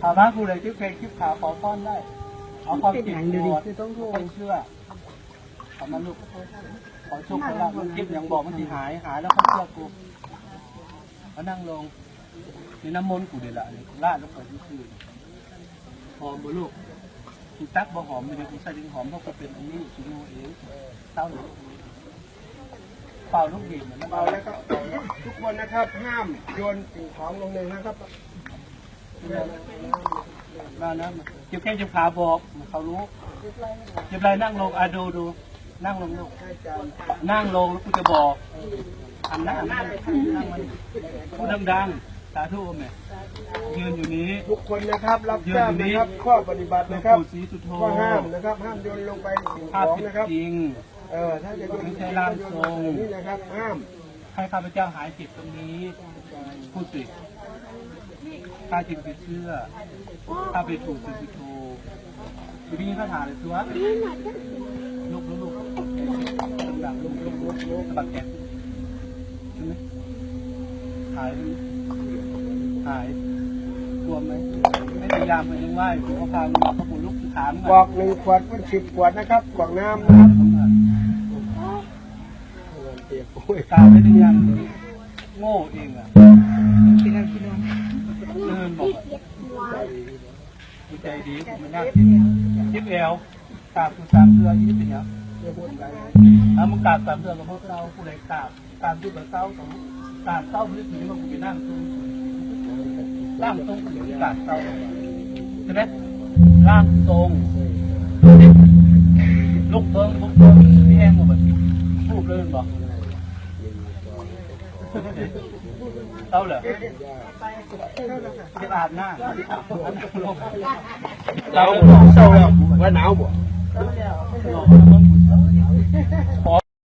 ถามว่ากูเลยคลิปเพลงคลิปขาวขอป้อนได้ เอาความจริงตัวต้องเชื่อทำมันลูกขอโชคขอลาภคลิปยังบอกมันสิหายหายแล้วเขาเชื่อกูมานั่งลงนี่น้ำมนต์กูเดี๋ยวละนี่ลาดแล้วเปิดที่คืนหอมบ่ลูกกูตักบ่หอมเลยกูใส่ดินหอมเพราะกูเป็นอันนี้ชิโนเองเต้าหนูเป่าลูกบีบเหมือนเป่าแล้วก็ทุกคนนะครับห้ามโยนสิ่งของลงเลยนะครับ มานะเจ็บแข้งเจ็บขาบอกเขารู้เจ็บไรนั่งลงอะดูดูนั่งลงลูกให้อาจารย์นั่งลงแล้วกูจะบอกอันนั้นอันนั้นนั่งมันพูดดังๆสาธุแม่ยืนอยู่นี้ ทุกคนนะครับ รับทราบนะครับ ข้อปฏิบัติหลวงนะครับปู่ศรีสุโธข้อห้ามนะครับ ห้ามโยนลงไปสิ่งภาพของผิดนะครับจริงเออถ้าจะโยนไม่ใช่ร่างทรงนี่นะครับห้ามให้ข้าพเจ้าหายเจ็บตรงนี้พูดสิ ข้าจึงไปเชื่อข้าไปถูกสิสุโธอยู่ที่นี่ข้าถามเลยคือว่าลูกลูกลูกดังๆลูกลูกลูกลูกสะบัดแขนใช่ไหมหายหายกลัวไหมไม่พยายามมันยังไหวถือว่าพามาพระบุญลูกถามกอกหนึ่งขวดเป็นสิบขวดนะครับกอกน้ำนะครับเตียปุ้ยตาไม่ได้ยังโง่เองอะคิดนั่นคิดนั่นเดินบอก ดีใจดีผมไม่น่าคิดยิบแอลกราบคือสามเดือยี่สิบเป็นยังเดี๋ยวพูดไปถ้ามึงกราบสามเดือกับพวกเราผู้ใดกราบกาบด้วยกับเศร้าสองกราบเศร้าพื้นถึงมันกูไปนั่งตรงร่างทรงถึงกราบเศร้าใช่ไหมร่างทรงลูกเพิ่งลูกเพิ่งพี่แห้งหมดพูดเรื่องบอก เศร้าเหรอจะอาบหน้าเราเศร้าแล้วว่าหนาวบ่